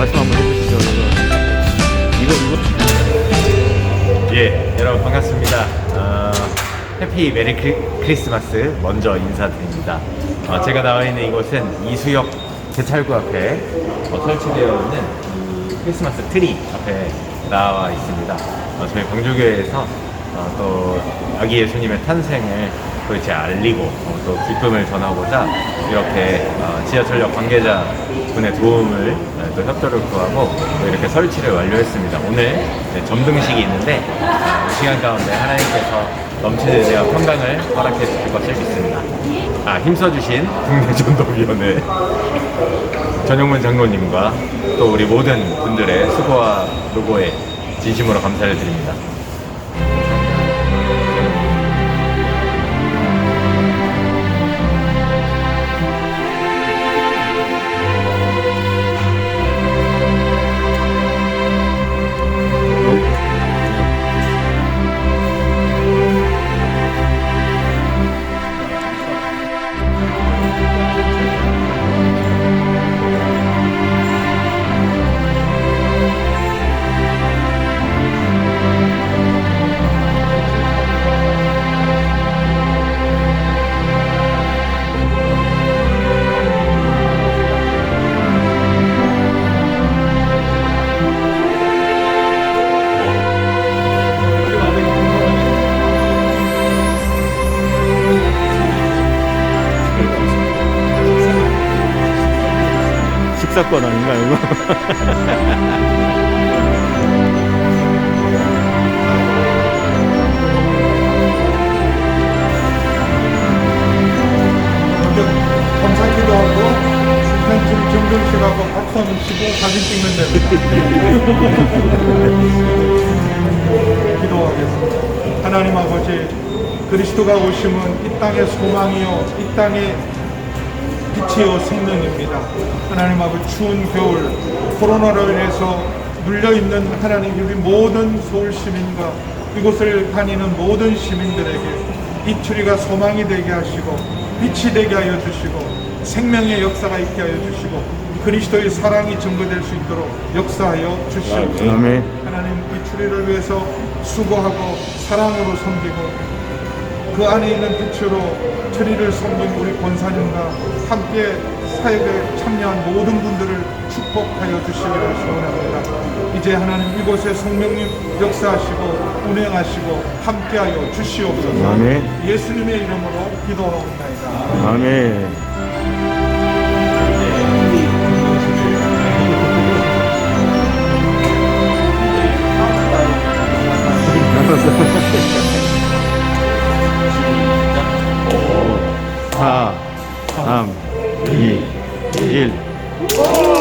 말씀 한번 해주시죠. 이거 이거 이거. 예, 여러분 반갑습니다. 어, 해피 메리 크리, 크리스마스 먼저 인사드립니다. 어, 제가 나와 있는 이곳은 이수역 대찰구 앞에 어, 설치되어 있는 크리스마스 트리 앞에 나와 있습니다. 어, 저희 광주교회에서 어, 또 아기 예수님의 탄생을 또 이제 알리고 어, 또 기쁨을 전하고자 이렇게 어, 지하철역 관계자 분의 도움을 어, 또 협조를 구하고 또 이렇게 설치를 완료했습니다. 오늘 네, 점등식이 있는데 어, 이 시간 가운데 하나님께서 넘치는 은혜와 평강을 허락해 주실 것을 믿습니다. 아, 힘써주신 국내 전도위원회 전용문 장로님과 또 우리 모든 분들의 수고와 노고에 진심으로 감사를 드립니다. 사권 아닌가 이거? 먼저 감사기도 하고 센트를 정정식 하고 박수 한번 치고 사진 찍는 데입니다. 기도하겠습니다. 하나님 아버지 그리스도가 오심은 이 땅의 소망이요 이 땅의 빛이요 생명입니다. 하나님 아버지 추운 겨울 코로나로 인해서 눌려있는 하나님 우리 모든 서울 시민과 이곳을 다니는 모든 시민들에게 이 추리가 소망이 되게 하시고 빛이 되게 하여 주시고 생명의 역사가 있게 하여 주시고 그리스도의 사랑이 증거될 수 있도록 역사하여 주시옵소서. 하나님 이 추리를 위해서 수고하고 사랑으로 섬기고 그 안에 있는 빛으로 트리를 섬긴 우리 권사님과 함께 사역에 참여한 모든 분들을 축복하여 주시기를 소원합니다. 이제 하나님 이곳에 성령님 역사하시고 운행하시고 함께하여 주시옵소서. 아멘. 예수님의 이름으로 기도하옵나이다. 아멘. 오, 사, 삼, 이, 일.